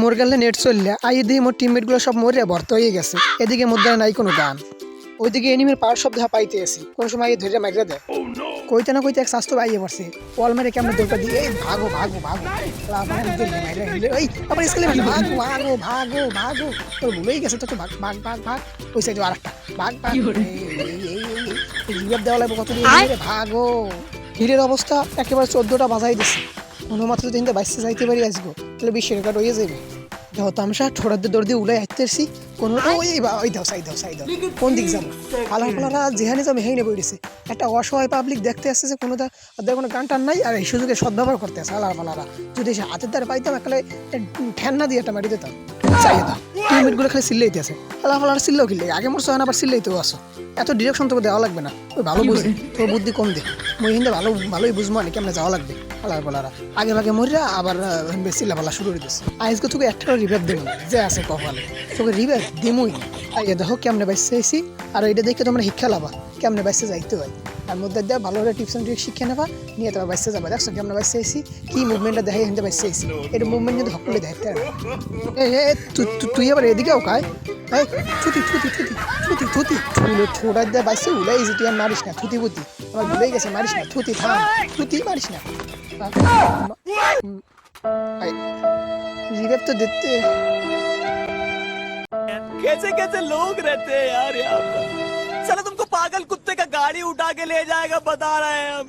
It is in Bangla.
মোর গেলে নেট চললে আই দিয়ে মোর টিমমেটগুলো সব মরে ভর্ত হয়ে গেছে। এদিকে মধ্যে নাই কোনো গান। ওইদিকে এনিমের পাওয়ার শব্দ পাইতে আসি কোন সময় ধরে মাইরে দেয় কইতে না কইতে এক স্বাস্থ্য বাইয়ে পড়ছে ওয়াল মেরে কেমন দৌড়া দিয়ে এই ভাগো ভাগো ভাগো। এই আবার স্কেলে ভাগো ভাগো ভাগো ভাগো। তোর ভুলেই গেছে তো ভাগ ভাগ ভাগ ভাগ। ওই সাইডে আরেকটা। ভাগ ভাগ এই, দেওয়া লাগবে কত দিয়ে ভাগো। হিরের অবস্থা একেবারে চোদ্দটা বাজাই দিছে। অনুমাত্র দিন বাইশে যাইতে পারি আসব তাহলে বিশ্ব রেকর্ড হয়ে যাবে দেখো তামসা ঠোড়ার দিয়ে দৌড় দিয়ে উলাই আসতে আসছি কোন ওই ওই দাও সাই দাও সাই দাও। কোন দিক যাব? পালার পালারা যেখানে যাবে হেই নেবে উঠেছে একটা অসহায় পাবলিক দেখতে আসছে যে কোনো ওদের কোনো গান টান নাই আর এই সুযোগে সদ্ব্যবহার করতে আসে আলার পালারা যদি সে হাতের দ্বারা পাইতাম একালে ঠ্যান না দিয়ে একটা মারি দিতাম। চাই দাও। টিমমেটগুলো খালি চিল্লাইতে আছে। আলা ফালার চিল্লাও কিনলে আগে মোর সহান আবার চিল্লাইতেও আসো এত ডিরেকশন তোকে দেওয়া লাগবে না। ওই ভালো বুঝি তোর বুদ্ধি কম দে। মই হিন্দে ভালো ভালোই বুঝব না কেমনে যাওয়া লাগবে। আলার পালারা আগে ভাগে মরিরা আবার বেশি লাভালা শুরু করে দিচ্ছে আজকে তোকে একটা রিভ্যাপ দেবো। যে আছে কপালে। তোকে রিভ্যাপ দিমুই আগে দেখো কেমনে বাইসে আইসি। আর এটা দেখে তোমরা শিক্ষা লাভা কেমনে বাইসে যাইতে হয়। তার মধ্যে দেওয়া ভালো করে টিপস অ্যান্ড ট্রিক শিক্ষা নেবা নিয়ে তোমার বাইসে যাবা দেখছো কেমন বাইসে আইসি কি মুভমেন্টটা দেখে হিন্দে বাইসে আইসি এটা মুভমেন্ট কিন্তু হকলে দেখতে হবে এই এই, তুই- তুই- তুই আবার এদিকেও খায় এই ছুটি ছুটি ছুটি ছুটি ছুটি ছুলো ছোটার দিয়ে বাইসে উলাই তুই আর মারিস না থুতি বুতি আমার ভুলেই গেছে মারিস না থুতি থাম থুতি মারিস না রিভেপ তো দেখতে कैसे कैसे लोग रहते हैं यार यहाँ पर चलो तुमको पागल कुत्ते का गाड़ी उठा के ले जाएगा बता रहे हैं हम।